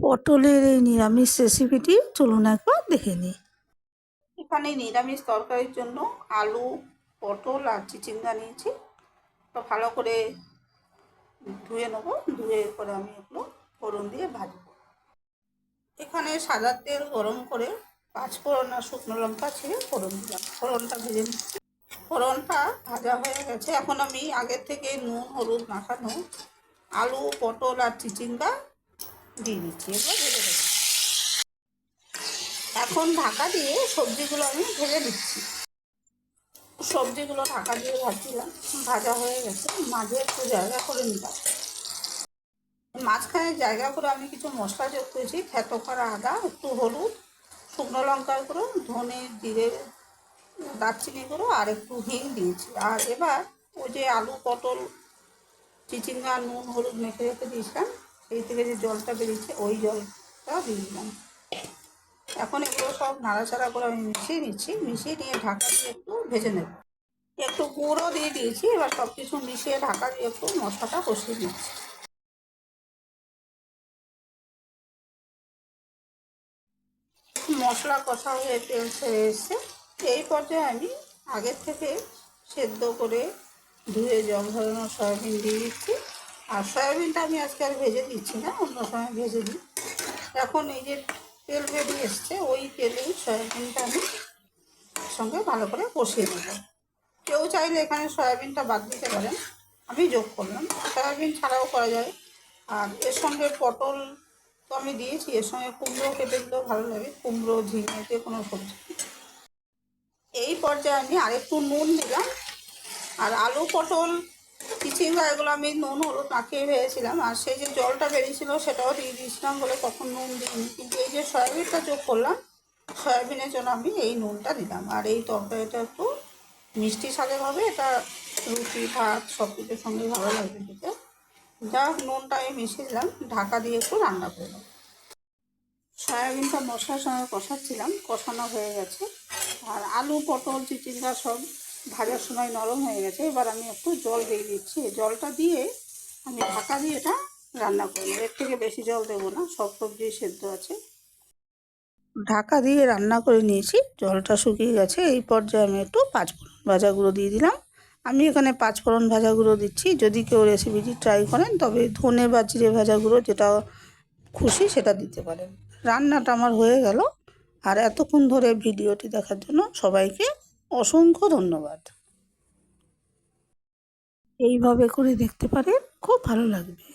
পটলের এই নিরামিষ রেসিপিটি চলুন একবার দেখে নিই। এখানে নিরামিষ তরকারির জন্য আলু, পটল আর চিচিঙ্গা নিয়েছি। তো ভালো করে ধুয়ে নেব, ধুয়ে করে আমি এগুলো ফোড়ন দিয়ে ভাজবো। এখানে সাদা তেল গরম করে পাঁচ ফোড়ন আর শুকনো লঙ্কা ছেড়ে ফোড়ন দিলাম। ফোড়নটা ভেজে নিচ্ছি। ফোড়নটা ভাজা হয়ে গেছে। এখন আমি আগের থেকে নুন, হলুদ মাখানো আলু, পটল আর চিচিঙ্গা দিয়ে দিচ্ছি এবার ভেজে দেবো এখন ঢাকা দিয়ে সবজিগুলো আমি ভেজে দিচ্ছি সবজিগুলো ঢাকা দিয়ে ভাজছিলাম, ভাজা হয়ে গেছে। মাঝে একটু জায়গা করে নিলাম। মাঝখানে জায়গা করে আমি কিছু মশলা যোগ করেছি, থেতো করা আদা, একটু হলুদ, শুকনো লঙ্কার গুঁড়ো, ধনে, জিরে, দারচিনি গুঁড়ো আর একটু হিং দিয়েছি। আর এবার ওই যে আলু, পটল, চিচিঙ্গা, নুন, হলুদ মেখে রেখে দিয়েছিলাম সেই থেকে যে জলটা বেরিয়েছে, ওই জলটা দিয়ে দিলাম। এখন এগুলো সব নাড়াচাড়া করে আমি মিশিয়ে নিচ্ছি। মিশিয়ে নিয়ে ঢাকা দিয়ে একটু ভেজে নেব। একটু গুঁড়ো দিয়ে দিয়েছি, এবার সব কিছু মিশিয়ে ঢাকা দিয়ে একটু মশলাটা কষিয়ে নিচ্ছি। মশলা কষা হয়ে তেল ছেড়ে এসছে। এই পর্যায়ে আমি আগের থেকে সেদ্ধ করে ধুয়ে জল ধরানো সয়াবিন দিয়ে দিচ্ছি। আর সয়াবিনটা আমি আজকে আর ভেজে দিচ্ছি না, অন্য সময় ভেজে দিই। এখন এই যে তেল বেরিয়ে এসছে, ওই তেলেই সয়াবিনটা আমি সঙ্গে ভালো করে কষিয়ে নেব। কেউ চাইলে এখানে সয়াবিনটা বাদ দিতে পারেন, আমি যোগ করলাম। সয়াবিন ছাড়াও করা যায়। আর এর সঙ্গে পটল তো আমি দিয়েছি, এর সঙ্গে কুমড়ো কেটে দিলেও ভালো লাগে, কুমড়ো, ঝিঙে, যে কোনো সবজি। এই পর্যায়ে আমি আরেকটু নুন দিলাম। আর আলু পটল চিচিঙ্গা এগুলো আমি নুন, হলুদ মাখিয়ে ভেবেছিলাম আর সেই যে জলটা বেরিয়েছিল সেটাও দিয়ে দিয়েছিলাম বলে তখন নুন দিইনি। কিন্তু এই যে সয়াবিনটা যোগ করলাম, সয়াবিনের জন্য আমি এই নুনটা দিলাম। আর এই তরকারিটা একটু মিষ্টি স্বাদের হবে, এটা রুটি, ভাত সব কিছুর সঙ্গে ভালো লাগবে খেতে। যা নুনটা আমি মিশিয়ে দিলাম, ঢাকা দিয়ে একটু রান্না করে সয়াবিনটা মশলার সঙ্গে কষাচ্ছিলাম, কষানো হয়ে গেছে। আর আলু, পটল, চিচিঙ্গা সব ভাজার সময় নরম হয়ে গেছে, এবার আমি একটু জল দিয়ে দিচ্ছি। জলটা দিয়ে আমি ঢাকা দিয়ে এটা রান্না করব এর থেকে বেশি জল দেবো না, সব সবজি সেদ্ধ আছে। ঢাকা দিয়ে রান্না করে নিয়েছি, জলটা শুকিয়ে গেছে। এই পর্যায়ে আমি একটু পাঁচফোড়ন ভাজা গুঁড়ো দিয়ে দিলাম। আমি এখানে পাঁচফোড়ন ভাজা গুঁড়ো দিচ্ছি। যদি কেউ রেসিপিটি ট্রাই করেন, তবে ধনে বা জিরে ভাজা গুঁড়ো যেটা খুশি সেটা দিতে পারেন। রান্নাটা আমার হয়ে গেল। আর এতক্ষণ ধরে ভিডিওটি দেখার জন্য সবাইকে অসংখ্য ধন্যবাদ। এইভাবে করে দেখতে পারেন খুব ভালো লাগবে।